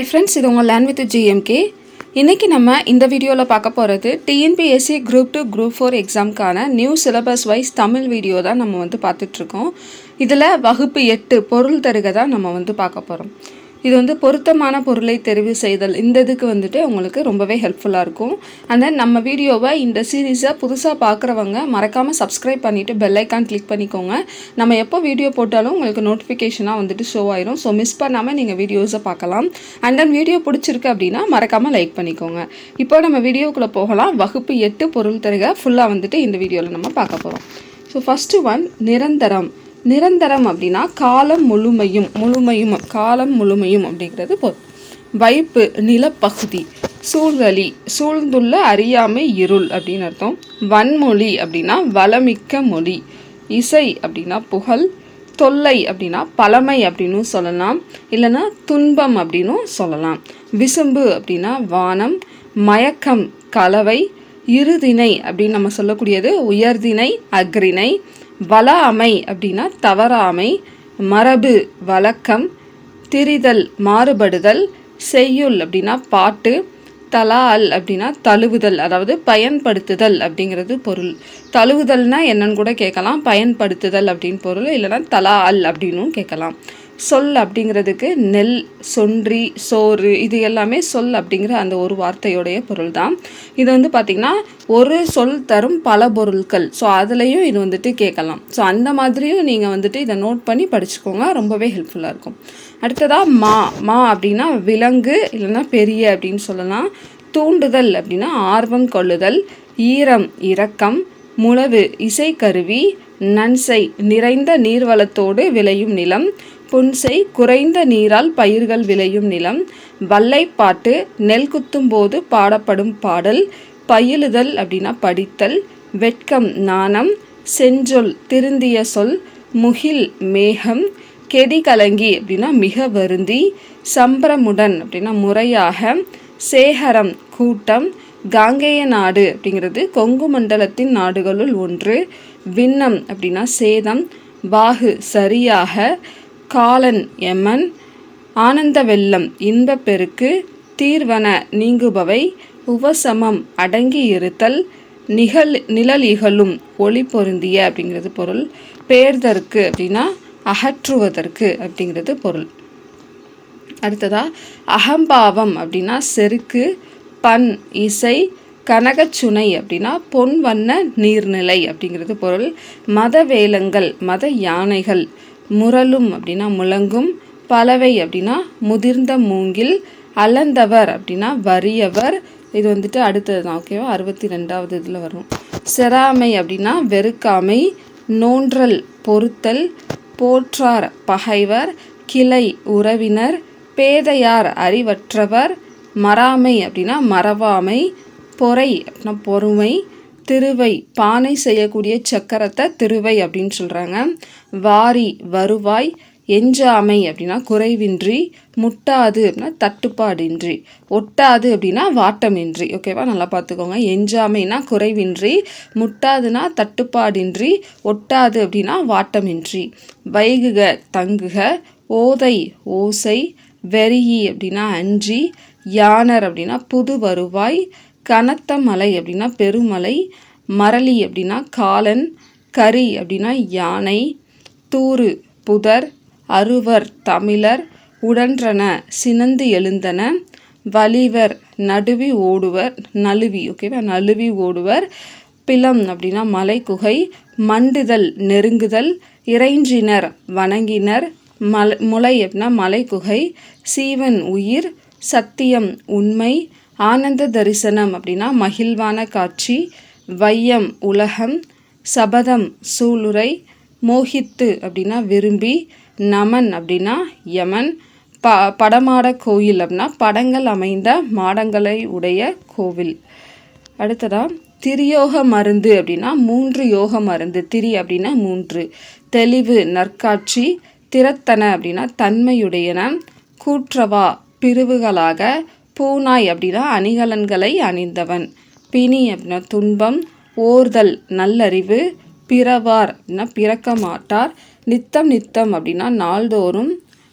Hi friends இது உங்கள் land with GMK இன்றைக்கி நம்ம இந்த வீடியோவில் பார்க்க போகிறது TNPSC group two group four எக்ஸாம்க்கான new syllabus wise Tamil video தான் நம்ம வந்து பார்த்துட்ருக்கோம் இதில் வகுப்பு எட்டு பொருள் தருக தான் நம்ம வந்து பார்க்க போகிறோம் இது வந்து பொருத்தமான பொருளை தெரிவு செய்தல். இந்த இதுக்கு வந்துட்டு உங்களுக்கு ரொம்பவே ஹெல்ப்ஃபுல்லாக இருக்கும். அண்ட் தென் நம்ம வீடியோவை இந்த சீரீஸை புதுசாக பார்க்குறவங்க மறக்காமல் சப்ஸ்கிரைப் பண்ணிவிட்டு பெல் ஐக்கான் கிளிக் பண்ணிக்கோங்க. நம்ம எப்போ வீடியோ போட்டாலும் உங்களுக்கு நோட்டிஃபிகேஷனாக வந்துட்டு ஷோ ஆயிரும். ஸோ மிஸ் பண்ணாமல் நீங்கள் வீடியோஸை பார்க்கலாம் அண்ட் தென் வீடியோ பிடிச்சிருக்கு அப்படின்னா மறக்காமல் லைக் பண்ணிக்கோங்க. இப்போ நம்ம வீடியோக்குள்ளே போகலாம். வகுப்பு எட்டு பொருள் தருக ஃபுல்லாக வந்துட்டு இந்த வீடியோவில் நம்ம பார்க்க போகிறோம் ஸோ ஃபஸ்ட்டு ஒன் நிரந்தரம். நிரந்தரம் அப்படின்னா காலம் முழுமையும் முழுமையும் காலம் முழுமையும் அப்படிங்கிறது பொருள். வைப்பு நிலப்பகுதி சூழ்வழி சூழ்ந்துள்ள அறியாமை இருள் அப்படின்னு அர்த்தம். வன்மொழி அப்படின்னா வளமிக்க மொழி. இசை அப்படின்னா புகழ். தொல்லை அப்படின்னா பழமை அப்படின்னு சொல்லலாம். இல்லைன்னா துன்பம் அப்படின்னும் சொல்லலாம். விசும்பு அப்படின்னா வானம். மயக்கம் கலவை. இருதினை அப்படின்னு நம்ம சொல்லக்கூடியது உயர்திணை அக்ரிணை வளாமை அப்படின்னா தவறாமை மரபு வழக்கம் திரிதல் மாறுபடுதல் செய்யுள் அப்படின்னா பாட்டு தலால் அப்படின்னா தழுவுதல் அதாவது பயன்படுத்துதல் அப்படிங்கிறது பொருள். தழுவுதல்னா என்னன்னு கூட கேட்கலாம் பயன்படுத்துதல் அப்படின்னு பொருள் இல்லைன்னா தலா அல் அப்படின்னும் கேட்கலாம். சொல் அப்படிங்கிறதுக்கு நெல் சொன்றி சோறு இது எல்லாமே சொல் அப்படிங்கிற அந்த ஒரு வார்த்தையோடைய பொருள் தான் இது வந்து பார்த்திங்கன்னா ஒரு சொல் தரும் பல பொருட்கள் ஸோ அதுலேயும் இது வந்துட்டு கேட்கலாம். ஸோ அந்த மாதிரியும் நீங்கள் வந்துட்டு இதை நோட் பண்ணி படிச்சுக்கோங்க. ரொம்பவே ஹெல்ப்ஃபுல்லாக இருக்கும். அடுத்ததாக மா. மா அப்படின்னா விலங்கு இல்லைன்னா பெரிய அப்படின்னு சொல்லலாம். தூண்டுதல் அப்படின்னா ஆர்வம் கொள்ளுதல் ஈரம் இரக்கம் முழவு இசைக்கருவி நன்சை நிறைந்த நீர்வளத்தோடு விளையும் நிலம் புன்சை குறைந்த நீரால் பயிர்கள் விளையும் நிலம். வல்லைப்பாட்டு நெல் குத்தும் போது பாடப்படும் பாடல். பயிலுதல் அப்படின்னா படித்தல். வெட்கம் நாணம். செஞ்சொல் திருந்திய சொல். முகில் மேகம். கெடி கலங்கி அப்படின்னா மிக வருந்தி. சம்பரமுடன் அப்படின்னா முறையாக. சேகரம் கூட்டம். காங்கேய நாடு அப்படிங்கிறது கொங்கு மண்டலத்தின் நாடுகளுள் ஒன்று. விண்ணம் அப்படின்னா சேதம். வாகு சரியாக. காலன் எமன் ஆனந்த வெள்ளம் இன்பப் பெருக்கு தீர்வன நீங்குபவை உபசமம் அடங்கி இருத்தல் நிகழ் நிழல் இகழும் ஒளி பொருந்திய அப்படிங்கிறது பொருள். பேர்தற்கு அப்படின்னா அகற்றுவதற்கு அப்படிங்கிறது பொருள். அடுத்ததா அகம்பாவம் அப்படின்னா செருக்கு பண் இசை கனகச்சுனை அப்படின்னா பொன் வண்ண நீர்நிலை அப்படிங்கிறது பொருள். மத வேலங்கள் மத யானைகள் முரலும் அப்படின்னா முழங்கும் பலவை அப்படின்னா முதிர்ந்த மூங்கில் அளந்தவர் அப்படின்னா வறியவர். இது வந்துட்டு அடுத்தது தான் ஓகேவா அறுபத்தி ரெண்டாவது இதில் வரும். செராமை அப்படின்னா வெறுக்காமை நோன்றல் பொறுத்தல் போற்றார் பகைவர் கிளை உறவினர் பேதையார் அறிவற்றவர். மறாமை அப்படின்னா மறவாமை பொறை அப்படின்னா பொறுமை திருவை பானை செய்யக்கூடிய சக்கரத்தை திருவை அப்படின்னு சொல்கிறாங்க வாரி வருவாய் எஞ்சாமை அப்படின்னா குறைவின்றி முட்டாது அப்படின்னா தட்டுப்பாடின்றி ஒட்டாது அப்படின்னா வாட்டமின்றி. ஓகேவா நல்லா பார்த்துக்கோங்க. எஞ்சாமைனா குறைவின்றி முட்டாதுன்னா தட்டுப்பாடின்றி ஒட்டாது அப்படின்னா வாட்டமின்றி. வைகுக தங்குக ஓதை ஓசை வெறியி அப்படின்னா அன்றி யானர் அப்படின்னா புது வருவாய் கனத்த மலை அப்படின்னா பெருமலை மரளி அப்படின்னா காலன் கரி அப்படின்னா யானை தூறு புதர் அருவர் தமிழர் உடன்றன சினந்து எழுந்தன வலிவர் நடுவி ஓடுவர் நழுவி ஓகேவா நழுவி ஓடுவர் பிலம் அப்படின்னா மலை குகை மண்டுதல் நெருங்குதல் இறைஞ்சினர் வணங்கினர் மலை முளை அப்படின்னா மலை குகை சீவன் உயிர் சத்தியம் உண்மை ஆனந்த தரிசனம் அப்படின்னா மகிழ்வான காட்சி வையம் உலகம் சபதம் சூளுரை மோகித்து அப்படின்னா விரும்பி நமன் அப்படின்னா யமன் ப படமாட கோயில் அப்படின்னா படங்கள் அமைந்த மாடங்களை உடைய கோவில். அடுத்ததாக திரியோக மருந்து அப்படின்னா மூன்று யோக மருந்து. திரி அப்படின்னா மூன்று. தெளிவு நற்காட்சி திறத்தன அப்படின்னா தன்மையுடையன கூற்றவா பிரிவுகளாக பூனாய் அப்படின்னா அணிகலன்களை அணிந்தவன். பிணி அப்படின்னா துன்பம் ஓர்தல் நல்லறிவு பிறவார் அப்படின்னா பிறக்க மாட்டார் நித்தம் நித்தம் அப்படின்னா நாள்தோறும்.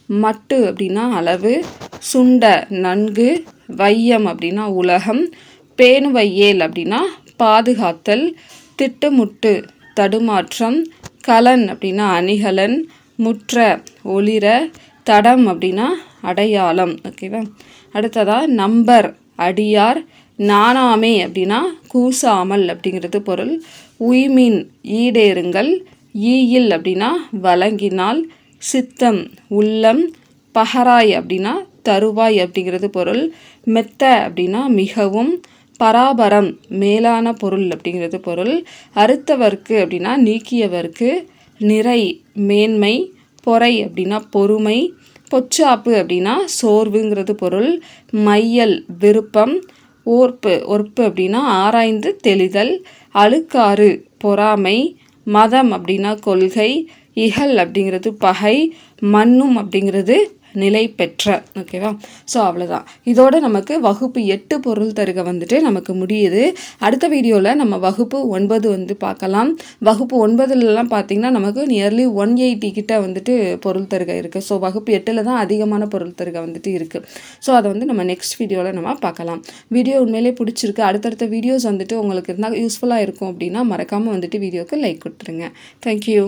மட்டு அப்படின்னா அளவு சுண்ட நன்கு வையம் அப்படின்னா உலகம் பேணுவையேல் அப்படின்னா பாதுகாத்தல் திட்டுமுட்டு தடுமாற்றம் கலன் அப்படின்னா அணிகலன் முற்ற ஒளிர தடம் அப்படின்னா அடையாளம். ஓகேவா? அடுத்ததாக நம்பர் அடியார் நானாமே அப்படின்னா கூசாமல் அப்படிங்கிறது பொருள். உய்மீன் ஈடேறுங்கள். ஈயில் அப்படின்னா வழங்கினால். சித்தம் உள்ளம். பஹராய் அப்படின்னா தருவாய் அப்படிங்கிறது பொருள். மெத்த அப்படின்னா மிகவும். பராபரம் மேலான பொருள் அப்படிங்கிறது பொருள். அறுத்தவர்க்கு அப்படின்னா நீக்கியவர்க்கு. நிறை மேன்மை. பொறை அப்படின்னா பொறுமை. பொச்சாப்பு அப்படின்னா சோர்வுங்கிறது பொருள் மையல் விருப்பம் ஓர்ப்பு ஒர்ப்பு அப்படின்னா ஆராய்ந்து தெளிதல் அழுக்காறு பொறாமை மதம் அப்படின்னா கொள்கை இகல் அப்படிங்கிறது பகை மண்ணும் அப்படிங்கிறது நிலை பெற்ற. ஓகேவா ஸோ அவ்வளோதான் இதோட நமக்கு வகுப்பு எட்டு பொருள் தருக வந்துட்டு நமக்கு முடியுது. அடுத்த வீடியோவில் நம்ம வகுப்பு ஒன்பது வந்து பார்க்கலாம். வகுப்பு ஒன்பதுலலாம் பார்த்திங்கன்னா நமக்கு நியர்லி ஒன் எயிட்டி கிட்ட வந்துட்டு பொருள் தருக இருக்குது ஸோ வகுப்பு எட்டில் தான் அதிகமான பொருள் தருக வந்துட்டு இருக்குது ஸோ அதை வந்து நம்ம நெக்ஸ்ட் வீடியோவில் நம்ம பார்க்கலாம். வீடியோ உண்மையிலே பிடிச்சிருக்கு. அடுத்தடுத்த வீடியோஸ் வந்துட்டு உங்களுக்கு இருந்தால் யூஸ்ஃபுல்லாக இருக்கும் அப்படின்னா மறக்காமல் வந்துட்டு வீடியோக்கு லைக் கொடுத்துருங்க. தேங்க்யூ